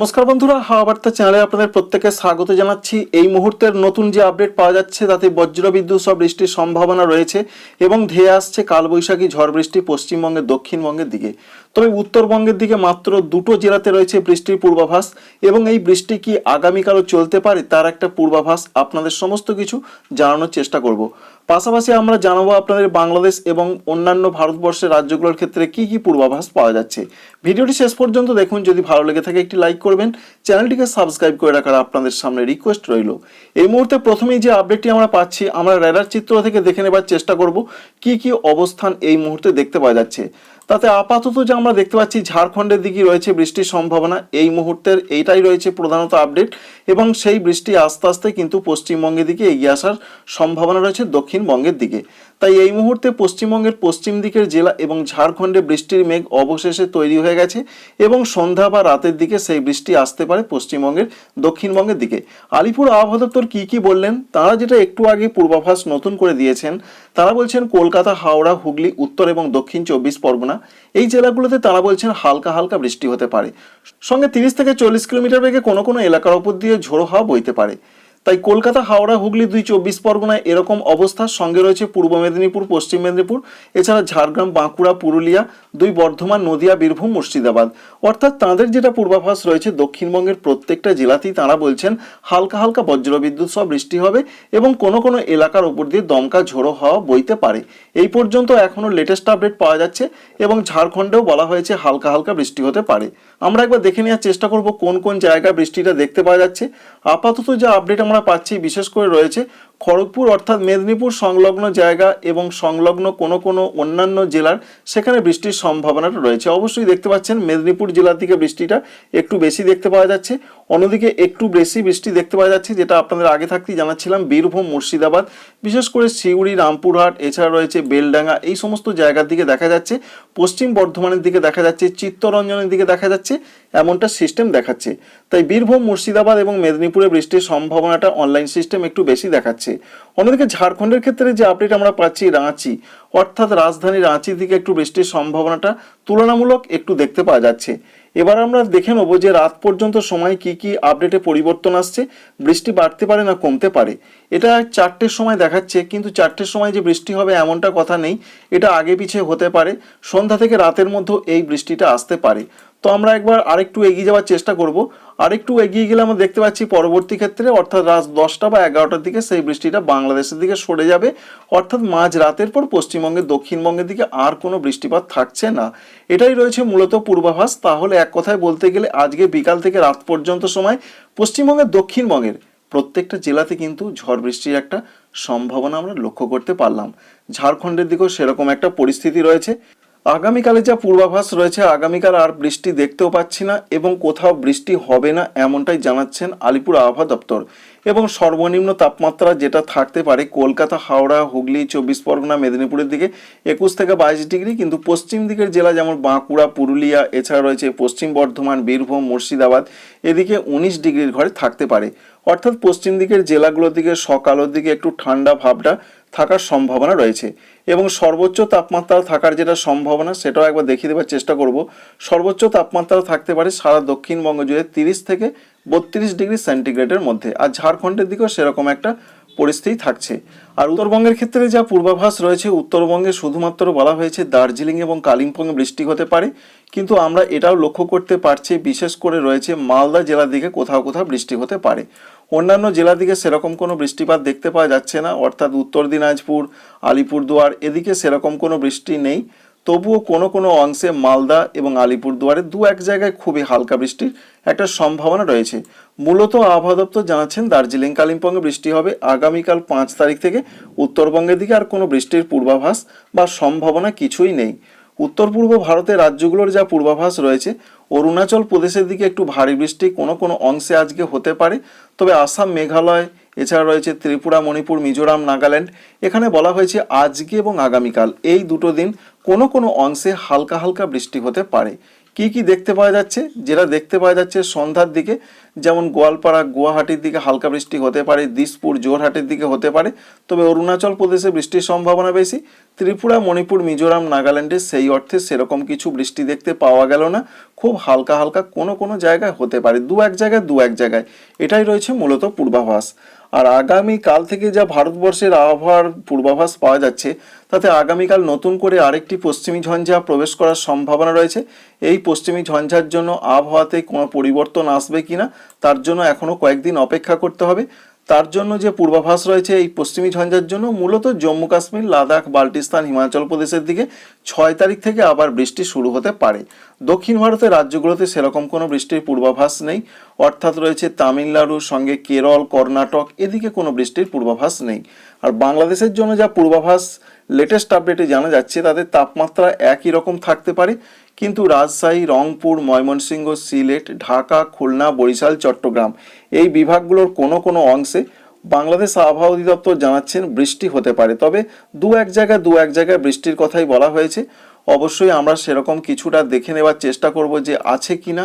নমস্কার বন্ধুরা, হাওয়া বার্তা চ্যানেলে আপনাদের প্রত্যেকে স্বাগত জানাচ্ছি। এই মুহূর্তের নতুন যে আপডেট পাওয়া যাচ্ছে, তাতে বজ্রবিদ্যুৎ সহ বৃষ্টির সম্ভাবনা রয়েছে এবং ধেয়ে আসছে কালবৈশাখী ঝড় বৃষ্টি পশ্চিমবঙ্গের, দক্ষিণবঙ্গের দিকে। তবে উত্তরবঙ্গের দিকে মাত্র দুটো জেলাতে রয়েছে বৃষ্টির পূর্বাভাস এবং এই বৃষ্টি কি আগামীকালও চলতে পারে, তার একটা পূর্বাভাস আপনাদের সমস্ত কিছু জানানোর চেষ্টা করব। পাশাপাশি আমরা জানাব আপনাদের বাংলাদেশ এবং অন্যান্য ভারতবর্ষের রাজ্যগুলোর ক্ষেত্রে কি কি পূর্বাভাস পাওয়া যাচ্ছে। ভিডিওটি শেষ পর্যন্ত দেখুন, যদি ভালো লেগে থাকে একটি লাইক করবেন। চ্যানেলটিকে সাবস্ক্রাইব করে রাখার আপনাদের সামনে রিকোয়েস্ট রইল। এই মুহূর্তে প্রথমেই যে আপডেটটি আমরা পাচ্ছি, আমরা রেডার চিত্র থেকে দেখে নেবার চেষ্টা করব, কি কি অবস্থান এই মুহূর্তে দেখতে পাওয়া যাচ্ছে। তাতে আপাতত যে আমরা দেখতে পাচ্ছি, ঝাড়খণ্ডের দিকে রয়েছে বৃষ্টির সম্ভাবনা। এই মুহূর্তের এইটাই রয়েছে প্রধানত আপডেট। এবং সেই বৃষ্টি আস্তে আস্তে কিন্তু পশ্চিমবঙ্গের দিকে এগিয়ে আসার সম্ভাবনা রয়েছে দক্ষিণবঙ্গের দিকে। তাই এই মুহূর্তে পশ্চিমবঙ্গের পশ্চিম দিকের জেলা এবং ঝাড়খণ্ডে বৃষ্টির মেঘ অবশেষে তৈরি হয়ে গেছে এবং সন্ধ্যা বা রাতের দিকে সেই বৃষ্টি আসতে পারে পশ্চিমবঙ্গের দক্ষিণবঙ্গের দিকে। আলিপুর আবহাওয়া দপ্তর কী কী বললেন? তারা যেটা একটু আগে পূর্বাভাস নতুন করে দিয়েছেন, তারা বলছেন কলকাতা, হাওড়া, হুগলি, উত্তর এবং দক্ষিণ চব্বিশ পরগনা, এই জেলাগুলোতে তারা বলছেন হালকা হালকা বৃষ্টি হতে পারে। সঙ্গে তিরিশ থেকে চল্লিশ কিলোমিটার বেগে কোনো কোনো এলাকার উপর দিয়ে ঝোড়ো হাওয়া বইতে পারে। তাই কলকাতা, হাওড়া, হুগলি দুই চব্বিশ পরগনায় এরকম অবস্থার সঙ্গে রয়েছে পূর্ব মেদিনীপুর, পশ্চিম মেদিনীপুর, এছাড়া ঝাড়গ্রাম, বাঁকুড়া, পুরুলিয়া, দুই বর্ধমান, নদিয়া, বীরভূম, মুর্শিদাবাদ। অর্থাৎ তাদের যেটা পূর্বাভাস রয়েছে, দক্ষিণবঙ্গের প্রত্যেকটা জেলাতেই তারা বলছেন, হালকা হালকা বজ্রবিদ্যুৎ সহ বৃষ্টি হবে এবং কোনো কোনো এলাকার উপর দিয়ে দমকা ঝোড়ো হওয়া বইতে পারে। এই পর্যন্ত এখনও লেটেস্ট আপডেট পাওয়া যাচ্ছে এবং ঝাড়খণ্ডেও বলা হয়েছে হালকা হালকা বৃষ্টি হতে পারে। আমরা একবার দেখে নেওয়ার চেষ্টা করব কোন কোন জায়গায় বৃষ্টিটা দেখতে পাওয়া যাচ্ছে। আপাতত যে আপডেট আমরা পাচ্ছি বিশেষ করে রয়েছে খড়গপুর অর্থাৎ মেদিনীপুর সংলগ্ন জায়গা এবং সংলগ্ন কোনো কোনো অন্যান্য জেলার সেখানে বৃষ্টির সম্ভাবনাটা রয়েছে। অবশ্যই দেখতে পাচ্ছেন মেদিনীপুর জেলার দিকে বৃষ্টিটা একটু বেশি দেখতে পাওয়া যাচ্ছে। অন্যদিকে একটু বেশি বৃষ্টি দেখতে পাওয়া যাচ্ছে যেটা আপনাদের আগে থাকতেই জানাচ্ছিলাম, বীরভূম, মুর্শিদাবাদ, বিশেষ করে সিউড়ি, রামপুরহাট, এছাড়া রয়েছে বেলডাঙ্গা, এই সমস্ত জায়গার দিকে দেখা যাচ্ছে। পশ্চিম বর্ধমানের দিকে দেখা যাচ্ছে, চিত্তরঞ্জনের দিকে দেখা যাচ্ছে, এমনটা সিস্টেম দেখাচ্ছে। তাই বীরভূম, মুর্শিদাবাদ এবং মেদিনীপুরে বৃষ্টির সম্ভাবনাটা অনলাইন সিস্টেম একটু বেশি দেখাচ্ছে। অন্যদিকে ঝাড়খণ্ডের ক্ষেত্রে যে আপডেট আমরা পাচ্ছি রাঁচি, অর্থাৎ রাজধানী রাঁচির দিকে একটু বৃষ্টির সম্ভাবনাটা তুলনামূলক একটু দেখতে পাওয়া যাচ্ছে। এবার আমরা দেখে নেব যে রাত পর্যন্ত সময় কি কি আপডেটে পরিবর্তন আসছে, বৃষ্টি বাড়তে পারে না কমতে পারে। এটা চারটের সময় দেখাচ্ছে, কিন্তু চারটের সময় যে বৃষ্টি হবে এমনটা কথা নেই। এটা আগে পিছিয়ে হতে পারে, সন্ধ্যা থেকে রাতের মধ্যে এই বৃষ্টিটা আসতে পারে। তো আমরা একবার আরেকটু এগিয়ে যাওয়ার চেষ্টা করব। আরেকটু এগিয়ে গেলে আমরা দেখতে পাচ্ছি পরবর্তী ক্ষেত্রে, অর্থাৎ রাত দশটা বা এগারোটার দিকে সেই বৃষ্টিটা বাংলাদেশের দিকে সরে যাবে। অর্থাৎ মাঝ রাতের পর পশ্চিমবঙ্গের দক্ষিণবঙ্গের দিকে আর কোনো বৃষ্টিপাত থাকছে না। এটাই রয়েছে মূলত পূর্বাভাস। তাহলে এক কথায় বলতে গেলে আজকে বিকাল থেকে রাত পর্যন্ত সময় পশ্চিমবঙ্গের দক্ষিণবঙ্গের প্রত্যেকটা জেলাতে কিন্তু ঝড় বৃষ্টির একটা সম্ভাবনা আমরা লক্ষ্য করতে পারলাম। ঝাড়খণ্ডের দিকেও সেরকম একটা পরিস্থিতি রয়েছে। আগামীকালে যা পূর্বাভাস রয়েছে, আগামীকাল আর বৃষ্টি দেখতেও পাচ্ছি না এবং কোথাও বৃষ্টি হবে না এমনটাই জানাচ্ছেন আলিপুর আবহাওয়া দপ্তর। এবং সর্বনিম্ন তাপমাত্রা যেটা থাকতে পারে কলকাতা, হাওড়া, হুগলি, চব্বিশ পরগনা, মেদিনীপুরের দিকে একুশ থেকে বাইশ ডিগ্রি। কিন্তু পশ্চিম দিকের জেলা যেমন বাঁকুড়া, পুরুলিয়া, এছাড়া রয়েছে পশ্চিম বর্ধমান, বীরভূম, মুর্শিদাবাদ, এদিকে উনিশ ডিগ্রির ঘরে থাকতে পারে। অর্থাৎ পশ্চিম দিকের জেলাগুলোর দিকে সকালের দিকে একটু ঠান্ডা ভাবটা থাকার সম্ভাবনা রয়েছে। এবং সর্বোচ্চ তাপমাত্রা থাকার যেটা সম্ভাবনা, সেটাও একবার দেখিয়ে দেওয়ার চেষ্টা করব। সর্বোচ্চ তাপমাত্রা থাকতে পারে সারা দক্ষিণবঙ্গ জুড়ে তিরিশ থেকে বত্রিশ ডিগ্রি সেন্টিগ্রেডের মধ্যে, আর ঝাড়খণ্ডের দিকেও সেরকম একটা পরিস্থিতি থাকছে। আর উত্তরবঙ্গের ক্ষেত্রে যা পূর্বাভাস রয়েছে, উত্তরবঙ্গে শুধুমাত্র বলা হয়েছে দার্জিলিং এবং কালিম্পংয়ে বৃষ্টি হতে পারে, কিন্তু আমরা এটাও লক্ষ্য করতে পারছি, বিশেষ করে রয়েছে মালদা জেলার দিকে কোথাও কোথাও বৃষ্টি হতে পারে। অন্যান্য জেলার দিকে সেরকম কোনো বৃষ্টিপাত দেখতে পাওয়া যাচ্ছে না, অর্থাৎ উত্তর দিনাজপুর, আলিপুরদুয়ার, এদিকে সেরকম কোনো বৃষ্টি নেই। তবুও কোনো কোনো অংশে মালদা এবং আলিপুরদুয়ারে দু এক জায়গায় খুবই হালকা বৃষ্টির একটা সম্ভাবনা রয়েছে। মূলত আবহাওয়া দপ্তর জানাচ্ছেন, দার্জিলিং, কালিম্পংয়ে বৃষ্টি হবে। আগামীকাল পাঁচ তারিখ থেকে উত্তরবঙ্গের দিকে আর কোনো বৃষ্টির পূর্বাভাস বা সম্ভাবনা কিছুই নেই। উত্তর পূর্ব ভারতের রাজ্যগুলোর যা পূর্বাভাস রয়েছে, অরুণাচল প্রদেশের দিকে একটু ভারী বৃষ্টি কোনো কোনো অংশে আজকে হতে পারে। তবে আসাম, মেঘালয় এছাড়া রয়েছে ত্রিপুরা, মণিপুর, মিজোরাম, নাগাল্যান্ড। এখানে বলা হয়েছে আজকে এবং আগামীকাল। এই দুটো দিন কোনো কোনো অংশে হালকা হালকা বৃষ্টি হতে পারে। কি কি দেখতে পাওয়া যাচ্ছে? যেটা দেখতে পাওয়া যাচ্ছে সন্ধ্যার দিকে, যেমন গোয়ালপাড়া, গুয়াহাটির দিকে হালকা বৃষ্টি হতে পারে, দিসপুর জোরহাটের দিকে হতে পারে। তবে অরুণাচল প্রদেশে বৃষ্টির সম্ভাবনা বেশি। ত্রিপুরা, মণিপুর, মিজোরাম, নাগাল্যান্ডে সেই অর্থে সেরকম কিছু বৃষ্টি দেখতে পাওয়া গেল না। খুব হালকা হালকা কোনো কোনো জায়গায় হতে পারে, দু এক জায়গায় দু এক জায়গায়। এটাই রয়েছে মূলত পূর্বাভাস। আর আগামী কাল থেকে যা ভারতবর্ষের আবহাওয়ার পূর্বাভাস পাওয়া যাচ্ছে, তাতে আগামীকাল নতুন করে আরেকটি পশ্চিমী ঝঞ্ঝা প্রবেশ করার সম্ভাবনা রয়েছে। এই পশ্চিমী ঝঞ্ঝার জন্য আবহাওয়াতে কোনো পরিবর্তন আসবে কিনা, তার জন্য এখনও কয়েকদিন অপেক্ষা করতে হবে। তার জন্য যে পূর্বাভাস রয়েছে এই পশ্চিমী ঝঞ্ঝার জন্য, মূলত জম্মু কাশ্মীর, লাদাখ, বাল্টিস্তান, হিমাচল প্রদেশের দিকে ছয় তারিখ থেকে আবার বৃষ্টি শুরু হতে পারে। দক্ষিণ ভারতের রাজ্যগুলোতে সেরকম কোনো বৃষ্টির পূর্বাভাস নেই। অর্থাৎ রয়েছে তামিলনাড়ুর সঙ্গে কেরল, কর্ণাটক, এদিকে কোনো বৃষ্টির পূর্বাভাস নেই। আর বাংলাদেশের জন্য যা পূর্বাভাস লেটেস্ট আপডেটে জানা যাচ্ছে, তাদের তাপমাত্রা একই রকম থাকতে পারে। কিন্তু রাজশাহী, রংপুর, ময়মনসিংহ, সিলেট, ঢাকা, খুলনা, বরিশাল, চট্টগ্রাম এই বিভাগগুলোর কোনো কোনো অংশে বাংলাদেশ আবহাওয়া অধিদপ্তর জানাচ্ছেন বৃষ্টি হতে পারে। তবে দু এক জায়গায় দু এক জায়গায় বৃষ্টির কথাই বলা হয়েছে। অবশ্যই আমরা সেরকম কিছুটা দেখে নেবার চেষ্টা করব যে আছে কিনা।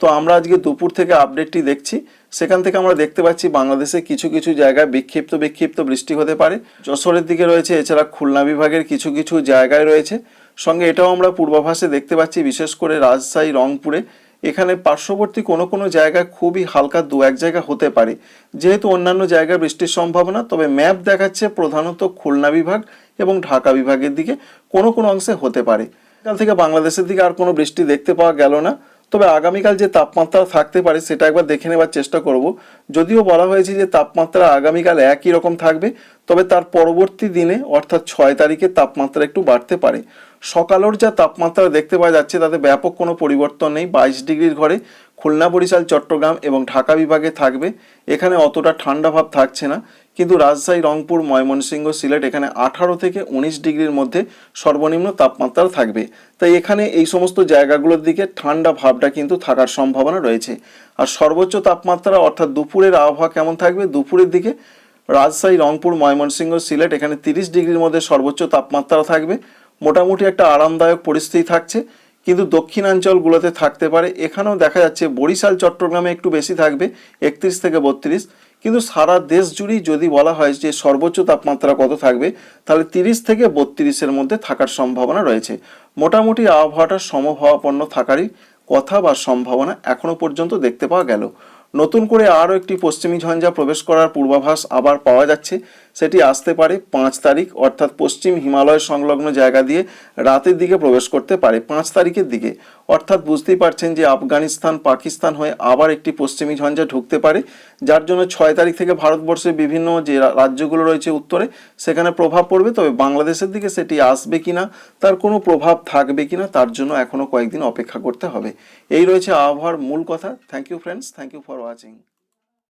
তো আমরা আজকে দুপুর থেকে আপডেটটি দেখছি। সেখান থেকে আমরা দেখতে পাচ্ছি বাংলাদেশে কিছু কিছু জায়গায় বিক্ষিপ্ত বিক্ষিপ্ত বৃষ্টি হতে পারে। যশোরের দিকে রয়েছে, এছাড়া খুলনা বিভাগের কিছু কিছু জায়গায় রয়েছে। সঙ্গে এটাও আমরা পূর্বাভাসে দেখতে পাচ্ছি, বিশেষ করে রাজশাহী, রংপুরে। এখানে পার্শ্ববর্তী কোনো কোনো জায়গা খুবই হালকা দু এক জায়গা হতে পারে। যেহেতু অন্যান্য জায়গায় বৃষ্টির সম্ভাবনা, তবে ম্যাপ দেখাচ্ছে প্রধানত খুলনা বিভাগ এবং ঢাকা বিভাগের দিকে কোনো কোনো অংশে হতে পারে। কাল থেকে বাংলাদেশের দিকে আর কোনো বৃষ্টি দেখতে পাওয়া গেল না। তবে আগামীকাল যে তাপমাত্রা থাকতে পারে সেটা একবার দেখে নেবার চেষ্টা করব। যদিও বলা হয়েছে যে তাপমাত্রা আগামীকাল একই রকম থাকবে, তবে তার পরবর্তী দিনে, অর্থাৎ ছয় তারিখে তাপমাত্রা একটু বাড়তে পারে। সকালের যা তাপমাত্রা দেখতে পাওয়া যাচ্ছে, তাতে ব্যাপক কোনো পরিবর্তন নেই। বাইশ ডিগ্রির ঘরে খুলনা, বরিশাল, চট্টগ্রাম এবং ঢাকা বিভাগে থাকবে। এখানে অতটা ঠান্ডা ভাব থাকছে না, কিন্তু রাজশাহী, রংপুর, ময়মনসিংহ, সিলেট এখানে আঠারো থেকে উনিশ ডিগ্রির মধ্যে সর্বনিম্ন তাপমাত্রা থাকবে। তাই এখানে এই সমস্ত জায়গাগুলোর দিকে ঠান্ডা ভাবটা কিন্তু থাকার সম্ভাবনা রয়েছে। আর সর্বোচ্চ তাপমাত্রা অর্থাৎ দুপুরের আবহাওয়া কেমন থাকবে? দুপুরের দিকে রাজশাহী, রংপুর, ময়মনসিংহ, সিলেট এখানে তিরিশ ডিগ্রির মধ্যে সর্বোচ্চ তাপমাত্রা থাকবে। মোটামুটি একটা আরামদায়ক পরিস্থিতি থাকছে। কিন্তু দক্ষিণাঞ্চলগুলোতে থাকতে পারে। এখানেও দেখা যাচ্ছে বরিশাল, চট্টগ্রামে একটু বেশি থাকবে, একত্রিশ থেকে বত্রিশ। কিন্তু সারা দেশ জুড়েই যদি বলা হয় যে সর্বোচ্চ তাপমাত্রা কত থাকবে, তাহলে তিরিশ থেকে বত্রিশের মধ্যে থাকার সম্ভাবনা রয়েছে। মোটামুটি আবহাওয়াটা সমভাবাপন্ন থাকারই কথা বা সম্ভাবনা এখনও পর্যন্ত দেখতে পাওয়া গেল। নতুন করে আরও একটি পশ্চিমী ঝঞ্ঝা প্রবেশ করার পূর্বাভাস আবার পাওয়া যাচ্ছে। সেটি আসতে পারে পাঁচ তারিখ, অর্থাৎ পশ্চিম হিমালয় সংলগ্ন জায়গা দিয়ে রাতের দিকে প্রবেশ করতে পারে পাঁচ তারিখের দিকে। অর্থাৎ বুঝতেই পারছেন যে আফগানিস্তান, পাকিস্তান হয়ে আবার একটি পশ্চিমী ঝঞ্ঝা ঢুকতে পারে, যার জন্য ছয় তারিখ থেকে ভারতবর্ষের বিভিন্ন যে রাজ্যগুলো রয়েছে উত্তরে, সেখানে প্রভাব পড়বে। তবে বাংলাদেশের দিকে সেটি আসবে কিনা, তার কোনো প্রভাব থাকবে কিনা, তার জন্য এখনও কয়েকদিন অপেক্ষা করতে হবে। এই রয়েছে আবহাওয়ার মূল কথা। Thank you friends thank you for watching